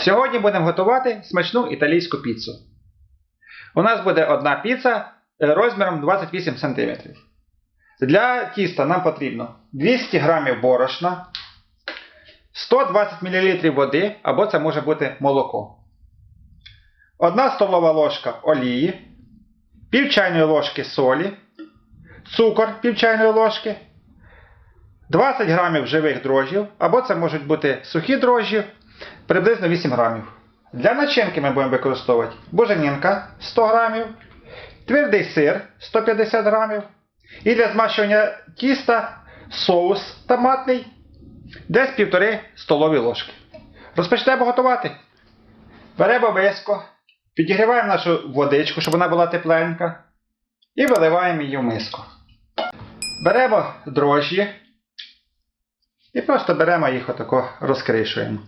Сьогодні будемо готувати смачну італійську піцу. У нас буде одна піца е, розміром 28 см. Для тіста нам потрібно 200 г борошна, 120 мл води або це може бути молоко. 1 столова ложка олії, пів чайної ложки солі, цукор пів чайної ложки, 20 грамів живих дрожжів, або це можуть бути сухі дрожжі, приблизно 8 грамів. Для начинки ми будемо використовувати буженінка 100 грамів, твердий сир 150 грамів. І для змащування тіста соус томатний десь 1,5 столові ложки. Розпочнемо готувати. Беремо миску, підігріваємо нашу водичку, щоб вона була тепленька. І виливаємо її в миску. Беремо дрожжі і просто беремо їх отако розкришуємо.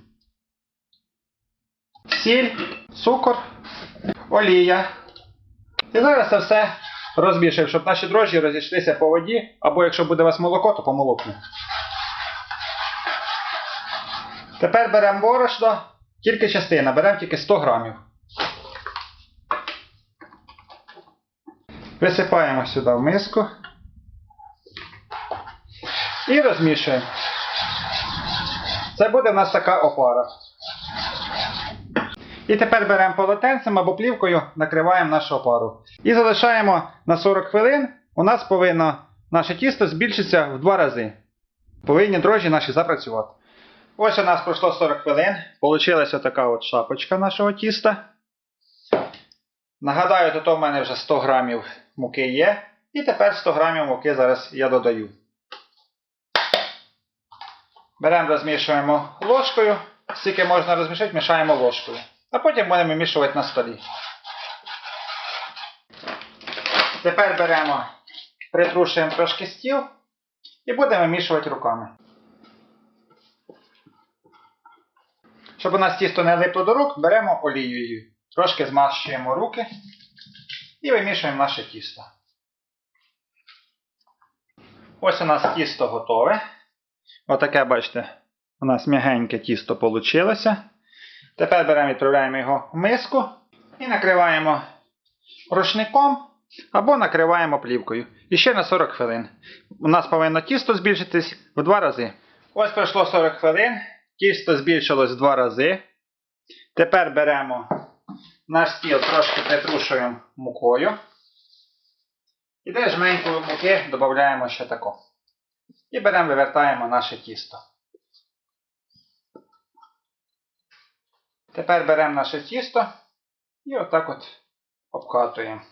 Сіль, цукор, олія. І зараз це все розмішуємо, щоб наші дрожжі розійшлися по воді, або якщо буде у вас молоко, то по молоку. Тепер беремо борошно, тільки частина, беремо тільки 100 грамів. Висипаємо сюди в миску і розмішуємо. Це буде в нас така опара. І тепер беремо полотенцем або плівкою, накриваємо нашу опару. І залишаємо на 40 хвилин. У нас повинно наше тісто збільшитися в два рази. Повинні дрожжі наші запрацювати. Ось у нас пройшло 40 хвилин. Получилася така от шапочка нашого тіста. Нагадаю, тут у мене вже 100 грамів муки є. І тепер 100 грамів муки зараз я додаю. Беремо, розмішуємо ложкою. Скільки можна розмішати, мішаємо ложкою. А потім будемо вимішувати на столі. Тепер беремо, притрушуємо трошки стіл і будемо вимішувати руками. Щоб у нас тісто не липло до рук, беремо олією. Трошки змащуємо руки і вимішуємо наше тісто. Ось у нас тісто готове. Отаке, бачите, у нас м'ягеньке тісто вийшло. Тепер беремо відправляємо його в миску і накриваємо рушником або накриваємо плівкою. І ще на 40 хвилин. У нас повинно тісто збільшитись в два рази. Ось пройшло 40 хвилин. Тісто збільшилось в два рази. Тепер беремо наш стіл, трошки притрушуємо мукою. І де жменьку муки додаємо ще тако. І беремо, вивертаємо наше тісто. Тепер беремо наше тісто і отак от обкатуємо.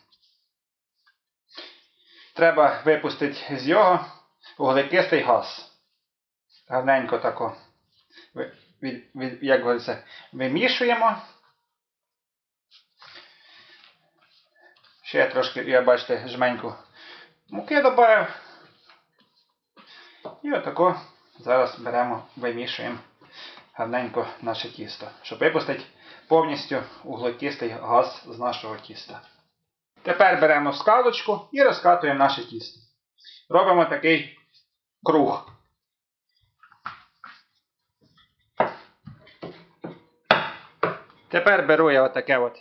Треба випустити з його вуглекислий газ. Гарненько тако, вимішуємо. Ще трошки, я бачите, жменьку муки додав. І отако зараз беремо, вимішуємо гарненько наше тісто, щоб випустити повністю углекислий газ з нашого тіста. Тепер беремо скалочку і розкатуємо наше тісто. Робимо такий круг. Тепер беру я отаке от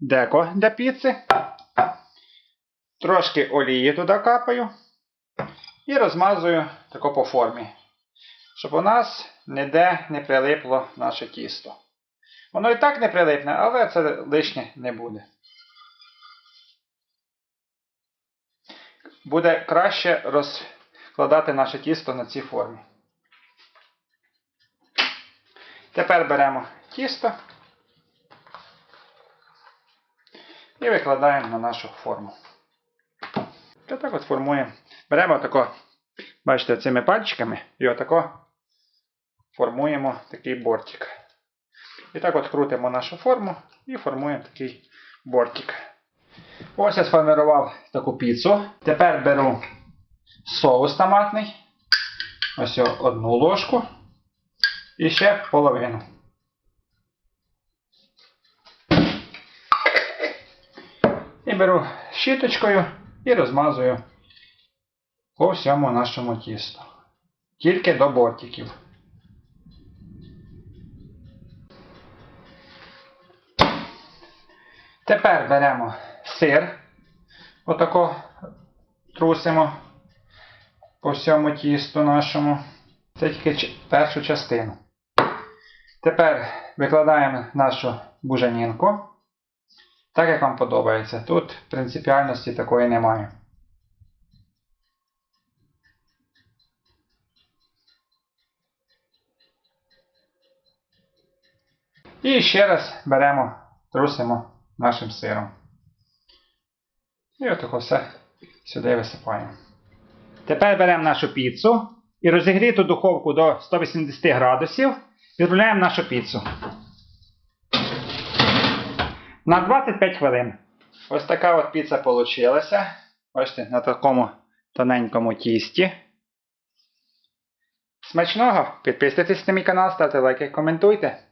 деко для піци. Трошки олії туди капаю. І розмазую тако по формі. Щоб у нас ніде не прилипло наше тісто. Воно і так не прилипне, але це лишнє не буде. Буде краще розкладати наше тісто на цій формі. Тепер беремо тісто і викладаємо на нашу форму. Та так от формуємо. Беремо тако, бачите, цими пальчиками і отако формуємо такий бортик. І так от крутимо нашу форму і формуємо такий бортик. Ось я сформував таку піцу. Тепер беру соус томатний. Ось одну ложку. І ще половину. І беру щіточкою і розмазую по всьому нашому тісту. Тільки до бортиків. Тепер беремо сир. Отако трусимо по всьому тісту нашому. Це тільки першу частину. Тепер викладаємо нашу буженінку. Так як вам подобається. Тут принципіальності такої немає. І ще раз беремо, трусимо нашим сиром. І отако все сюди висипаємо. Тепер беремо нашу піцу і розігріту духовку до 180 градусів. Відправляємо нашу піцу. На 25 хвилин. Ось така от піца получилася. Бачите, на такому тоненькому тісті. Смачного! Підписуйтесь на мій канал, ставте лайки, коментуйте.